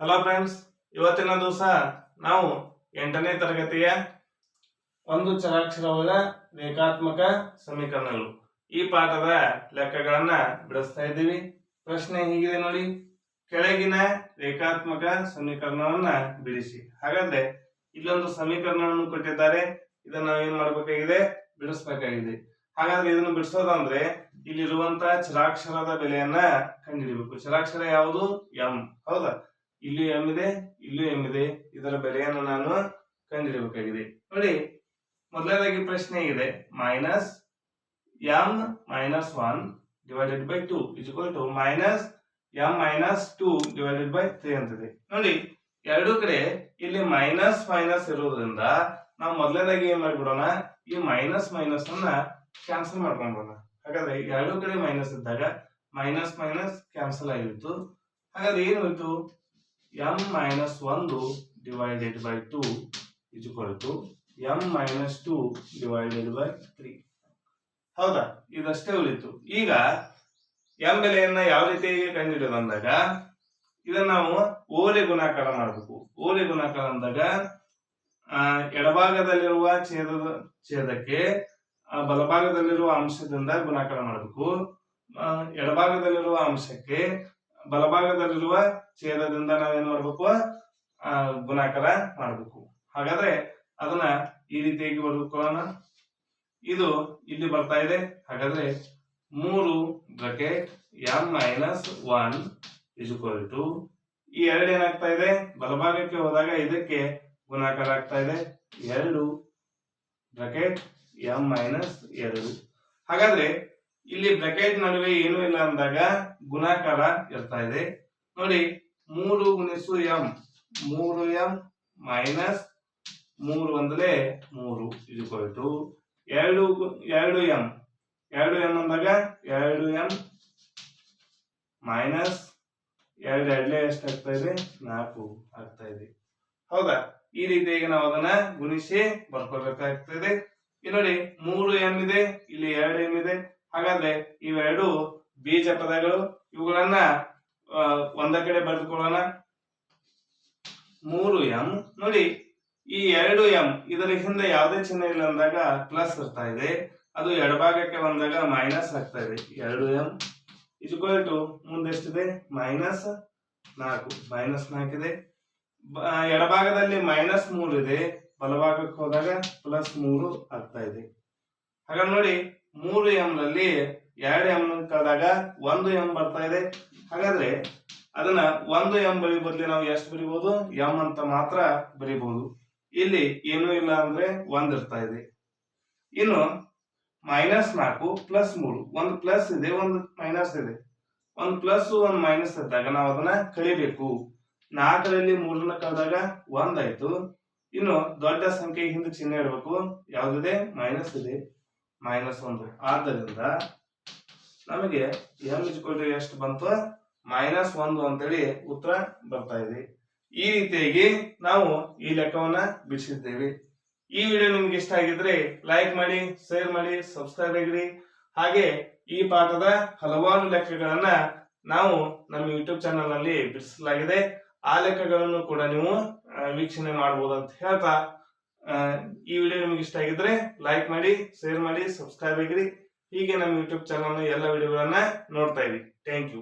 Hello friends ಇವತ್ತಿನ ದಿವಸ ನಾವು ಎಂಟನೇ ತರಗತಿಯ ಒಂದು ಚರಾಕ್ಷರವುಳ್ಳ ರೇಖಾತ್ಮಕ ಸಮೀಕರಣಗಳು. ಈ ಪಾಠದ ಲೆಕ್ಕಗಳನ್ನ ಬಿಡಿಸ್ತಾ ಇದ್ದೀವಿ. ಪ್ರಶ್ನೆ ಹೀಗಿದೆ ನೋಡಿ. ಕೆಳಗಿನ ರೇಖಾತ್ಮಕ ಸಮೀಕರಣವನ್ನ ಬಿಡಿಸಿ. ಹಾಗಾದ್ರೆ ಇಲ್ಲೊಂದು ಸಮೀಕರಣವನ್ನು ಕೊಟ್ಟಿದ್ದಾರೆ. ಇದನ್ನ ನಾವು ಏನ್ ಮಾಡ್ಬೇಕಾಗಿದೆ? ಬಿಡಿಸ್ಬೇಕಾಗಿದೆ. ಹಾಗಾದ್ರೆ ಇದನ್ನು ಬಿಡಿಸೋದಂದ್ರೆ ಇಲ್ಲಿರುವಂತಹ ಚರಾಕ್ಷರದ ಬೆಲೆಯನ್ನ ಕಂಡಿಡಿಬೇಕು. ಚರಾಕ್ಷರ ಯಾವುದು? ಎಂ ಹೌದಾ? ಇಲ್ಲಿ ಎಂ ಇದೆ, ಇಲ್ಲೂ ಎಂ ಇದೆ. ಇದರ ಬೆಲೆಯನ್ನು ನಾನು ಕಂಡುಹಿಡಬೇಕಾಗಿದೆ ನೋಡಿ, ಮೊದಲನೇದಾಗಿ ಪ್ರಶ್ನೆ ಇದೆ. Minus m minus one divided by two is equal to minus m minus two divided by three ಅಂತಿದೆ. ನೋಡಿ, ಎರಡು ಕಡೆ ಇಲ್ಲಿ ಮೈನಸ್ ಮೈನಸ್ ಇರೋದ್ರಿಂದ ನಾವು ಮೊದಲನೇದಾಗಿ ಏನ್ ಮಾಡ್ಬಿಡೋಣ? ಈ ಮೈನಸ್ ಮೈನಸ್ ಅನ್ನ ಕ್ಯಾನ್ಸಲ್ ಮಾಡ್ಕೊಂಡ್ಬಿಡೋಣ ಹಾಗಾದ್ರೆ ಎರಡು ಕಡೆ ಮೈನಸ್ ಇದ್ದಾಗ ಮೈನಸ್ ಮೈನಸ್ ಕ್ಯಾನ್ಸಲ್ ಆಗಿತ್ತು. ಹಾಗಾದ್ರೆ ಏನು ಹೋಯ್ತು ಎಂ ಮೈನಸ್ ಒಂದು ಡಿವೈಡೆಡ್ ಬೈ ಟೂ ಇದು to m minus two divided by three ಹೌದಾ? ಇದಷ್ಟೇ ಉಳಿತು. ಈಗ ಎಂ ಬೆಲೆಯನ್ನ ಯಾವ ರೀತಿಯಾಗಿ ಕಂಡುಹಿಡಿಯೋದು ಅಂದಾಗ, ಇದನ್ನ ನಾವು ಓಲೆ ಗುಣಾಕಾರ ಮಾಡಬೇಕು. ಓಲೆ ಗುಣಾಕಾರ ಅಂದಾಗ ಎಡಭಾಗದಲ್ಲಿರುವ ಛೇದದ ಛೇದಕ್ಕೆ ಬಲಭಾಗದಲ್ಲಿರುವ ಅಂಶದಿಂದ ಗುಣಾಕಾರ ಮಾಡಬೇಕು. ಎಡಭಾಗದಲ್ಲಿರುವ ಅಂಶಕ್ಕೆ ಬಲಭಾಗದಲ್ಲಿರುವ ಛೇದದಿಂದ ನಾವೇನ್ ಮಾಡ್ಬೇಕು? ಆ, ಗುಣಾಕಾರ ಮಾಡಬೇಕು. ಹಾಗಾದ್ರೆ ಅದನ್ನ ಈ ರೀತಿಯಾಗಿ ಬರ್ಕೊಳ್ಳೋಣ ಇದು ಇಲ್ಲಿ ಬರ್ತಾ ಇದೆ. ಹಾಗಾದ್ರೆ ಮೂರು bracket m minus one is to ಈ ಎರಡು ಏನಾಗ್ತಾ ಇದೆ? ಬಲಭಾಗಕ್ಕೆ ಹೋದಾಗ ಇದಕ್ಕೆ ಗುಣಾಕಾರ ಆಗ್ತಾ ಇದೆ. ಎರಡು ಬ್ರಕೆಟ್ ಎಂ ಮೈನಸ್ ಎರಡು. ಹಾಗಾದ್ರೆ ಇಲ್ಲಿ ಬ್ರಕೆಟ್ ನಡುವೆ ಏನು ಇಲ್ಲ ಅಂದಾಗ ಗುಣಾಕಾರ ಇರ್ತಾ ಇದೆ. ನೋಡಿ, ಮೂರು ಗುಣಿಸು ಎಂ. ಮೂರು ಎಂ ಮೈನಸ್ ಮೂರು ಅಂದ್ರೆ ಮೂರು ಇದು ಎರಡು ಎರಡು ಎಂ. ಎರಡು ಎಂ ಅಂದಾಗ ಎರಡು ಎಂ ಮೈನಸ್ ಎರಡು ಎರಡಲೇ ಎಷ್ಟು ಆಗ್ತಾ ಇದೆ? ನಾಲ್ಕು ಆಗ್ತಾ ಇದೆ. ಹೌದಾ? ಈ ರೀತಿಯಾಗಿ ನಾವು ಅದನ್ನ ಗುಣಿಸಿ ಬರ್ಕೋಬೇಕಾಗ್ತದೆ ಇಲ್ಲಿ ನೋಡಿ, ಮೂರು ಎಂ ಇದೆ, ಇಲ್ಲಿ ಎರಡು ಎಂ ಇದೆ ಹಾಗಾದ್ರೆ ಇವೆರಡು ಬೀಜ ಪದಗಳು, ಇವುಗಳನ್ನ ಒಂದ ಕಡೆ ಬರೆದುಕೊಳ್ಳೋಣ. ಮೂರು ಎಂ ನೋಡಿ, ಈ ಎರಡು ಎಂ ಇದರ ಹಿಂದೆ ಯಾವುದೇ ಚಿಹ್ನೆ ಇಲ್ಲ ಅಂದಾಗ ಪ್ಲಸ್ ಇರ್ತಾ ಇದೆ. ಅದು ಎಡಭಾಗಕ್ಕೆ ಬಂದಾಗ ಮೈನಸ್ ಆಗ್ತಾ ಇದೆ. ಎರಡು ಎಂ ಇದು ಟು ಮುಂದೆಷ್ಟಿದೆ ಮೈನಸ್ ನಾಲ್ಕು. ಮೈನಸ್ ನಾಲ್ಕಿದೆ ಎಡಭಾಗದಲ್ಲಿ ಮೈನಸ್ ಮೂರು ಇದೆ. ಬಲಭಾಗಕ್ಕೆ ಹೋದಾಗ ಪ್ಲಸ್ ಮೂರು ಆಗ್ತಾ ಇದೆ. ಹಾಗಾದ್ರೆ ನೋಡಿ ಮೂರು ಎಂ ನಲ್ಲಿ ಎರಡು ಎಂ ಕಳೆದಾಗ ಒಂದು ಎಂ ಬರ್ತಾ ಇದೆ. ಹಾಗಾದ್ರೆ ಅದನ್ನ ಒಂದು ಎಂ ಬರಿ ಬದಲಿ ನಾವು ಎಷ್ಟು ಬರೀಬಹುದು ಎಂ ಅಂತ ಮಾತ್ರ ಬರೀಬಹುದು ಇಲ್ಲಿ ಏನೂ ಇಲ್ಲ ಅಂದ್ರೆ ಒಂದ್ ಇರ್ತಾ ಇದೆ. ಇನ್ನು ಮೈನಸ್ ನಾಲ್ಕು ಪ್ಲಸ್ ಮೂರು. ಒಂದು ಪ್ಲಸ್ ಇದೆ, ಒಂದು ಮೈನಸ್ ಇದೆ. ಒಂದು ಪ್ಲಸ್ ಒಂದು ಮೈನಸ್ ಇದ್ದಾಗ ನಾವು ಅದನ್ನ ಕಳಿಬೇಕು. ನಾಲ್ಕರಲ್ಲಿ ಮೂರನ್ನ ಕಳೆದಾಗ ಒಂದಾಯ್ತು. ಇನ್ನು ದೊಡ್ಡ ಸಂಖ್ಯೆ ಹಿಂದೆ ಚಿಹ್ನೆ ಇಡಬೇಕು. ಯಾವ್ದಿದೆ? ಮೈನಸ್ ಇದೆ. ಮೈನಸ್ ಒಂದು. ಆದ್ದರಿಂದ ನಮಗೆ ಎಂ ಇಸ್ಕೊಳ್ರಿ ಎಷ್ಟು ಬಂತು? ಮೈನಸ್ ಒಂದು ಅಂತೇಳಿ ಉತ್ತರ ಬರ್ತಾ ಇದೆ. ಈ ರೀತಿಯಾಗಿ ನಾವು ಈ ಲೆಕ್ಕವನ್ನ ಬಿಡಿಸಿದ್ದೇವೆ. ಈ ವಿಡಿಯೋ ನಿಮ್ಗೆ ಇಷ್ಟ ಆಗಿದ್ರೆ ಲೈಕ್ ಮಾಡಿ ಶೇರ್ ಮಾಡಿ ಸಬ್ಸ್ಕ್ರೈಬ್ ಆಗಿರಿ. ಹಾಗೆ ಈ ಪಾಠದ ಹಲವಾರು ಲೆಕ್ಕಗಳನ್ನ ನಾವು ನಮ್ಮ ಯೂಟ್ಯೂಬ್ ಚಾನಲ್ನಲ್ಲಿ ಬಿಡಿಸಲಾಗಿದೆ. ಆ ಲೆಕ್ಕಗಳನ್ನು ಕೂಡ ನೀವು ವೀಕ್ಷಣೆ ಮಾಡಬಹುದು ಅಂತ ಹೇಳ್ತಾ ಈ ವಿಡಿಯೋ ನಿಮ್ಗೆ ಇಷ್ಟ ಆಗಿದ್ರೆ ಲೈಕ್ ಮಾಡಿ ಶೇರ್ ಮಾಡಿ ಸಬ್ಸ್ಕ್ರೈಬ್ ಆಗಿರಿ. ಹೀಗೆ ನಮ್ಮ ಯೂಟ್ಯೂಬ್ ಚಾನಲ್ ಎಲ್ಲ ವಿಡಿಯೋಗಳನ್ನ ನೋಡ್ತಾ ಇರಿ. Thank you